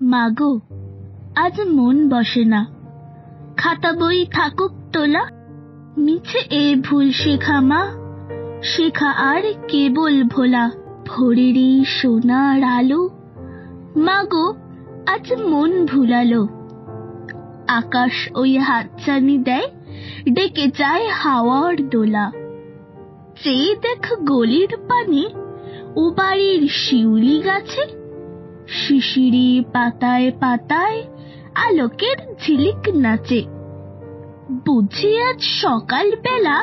মাগো, আজ মন বসে না। খাতা বই থাকুক তোলা, মিছে এ ভুল শেখা মা, শেখা আর কেবল ভোলা। ভোরেরই সোনার আলো, মাগো, আজ মন ভুলালো। আকাশ ওই হাতছানি দেয়, ডেকে যায় হাওয়ার দোলা। চেয়ে দেখ গলির পানে, ও বাড়ির শিউলি গাছে শিশিরি পাতায় পাতায় আলোকের ঝিলিক নাচে। বুঝি আজ সকাল বেলা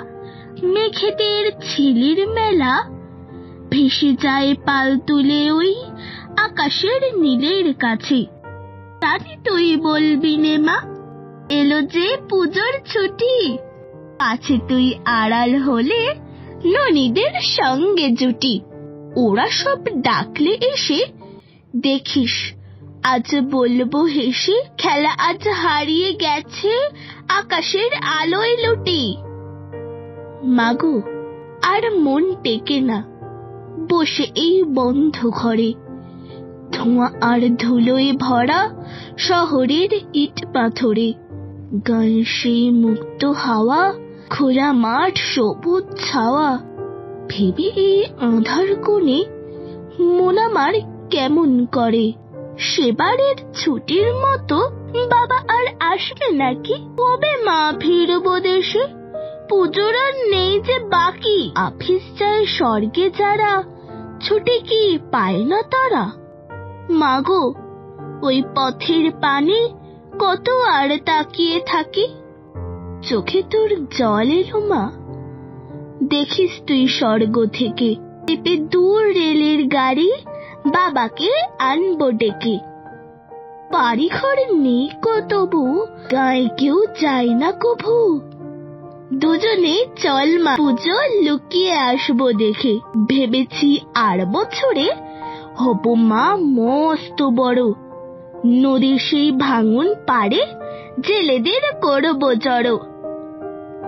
মেঘেদের ছিলির মেলা। ভেসে যায় পাল তুলে ওই আকাশের নীলের কাছে। জানি তুই বলবি নে মা, এলো যে পুজোর ছুটি। পাছে তুই আড়াল হলে ননীদের সঙ্গে জুটি। ওরা সব ডাকলে এসে দেখিস, আজ বলব হেসে খেলা আজ হারিয়ে গেছে, আকাশের আলোয় লুটি। মাগো, আর মন টেকে না, বসে এই বন্ধ ঘরে। ধোঁয়া আর ধুলোয় ভরা শহরের ইট পাথরে। গান সেই মুক্ত হাওয়া, খোলা মাঠ সবুজ ছাওয়া। ভেবে এই আধার কোণে মন আমার কেমন করে? সেবারের ছুটির মতো বাবা আর আসবে নাকি? কবে মা ফিরবো দেশে? পুজোর আর নেই যে বাকি। আফিস যায় স্বর্গে যারা, ছুটি কি পায় না তারা? মাগো, ওই পথের পানে কত আর তাকিয়ে থাকি? চোখে তোর জল এলো মা। দেখিস তুই স্বর্গ থেকে। পেপে দূর রেলের গাড়ি বাবাকে আনব ডেকে। বাড়ি ঘর নেই কো তবু, গায়ে কেউ যায় না কভু। দুজনে চল মা, পুজো লুকিয়ে আসব দেখে। ভেবেছি আর বছরে হব মা মস্ত বড়। নদীর সেই ভাঙন পারে জেলেদের করব জড়ো।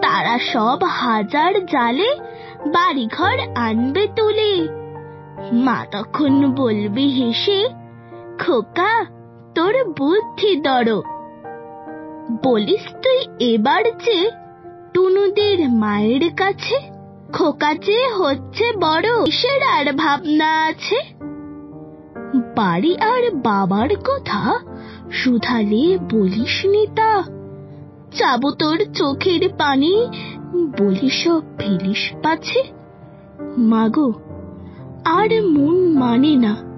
তারা সব হাজার জালে বাড়িঘর আনবে তুলে। মা তখন বলবি হেসে, খোকা, তোর বুদ্ধি দড় বলিস তুই এবার যে টুনুদের মায়ের কাছে, খোকা যে হচ্ছে বড়, কিসের আর ভাবনা আছে? বাড়ি আর বাবার কথা শুধালে বলিস নি তা? যাব তোর চোখের পানি, বলিস ফেলিস পাছে? মাগো আর মন মানে না।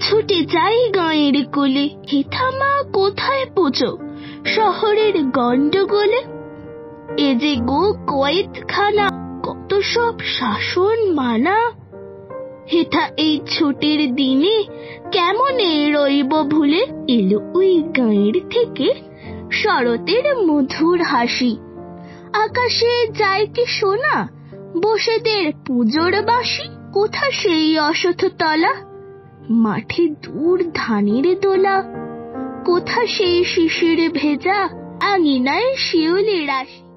ছুটে যাই গাঁয়ের কোলে। হেথা মা কোথায় পোচো শহরের গন্ডগোলে এ যে গো কয়েতখানা কত সব শাসন মানা। হেথা এই ছুটির দিনে কেমনে রইব ভুলে? এলো ওই গাঁয়ের থেকে শরতের মধুর হাসি। আকাশে যায় কি সোনা? বসেদের পুজোর বাসি কোথা সেই অসথ তলা? মাঠে দূর ধানের দোলা। কোথা সেই শিশিরে ভেজা? আঙিনায় শিউলি রাশি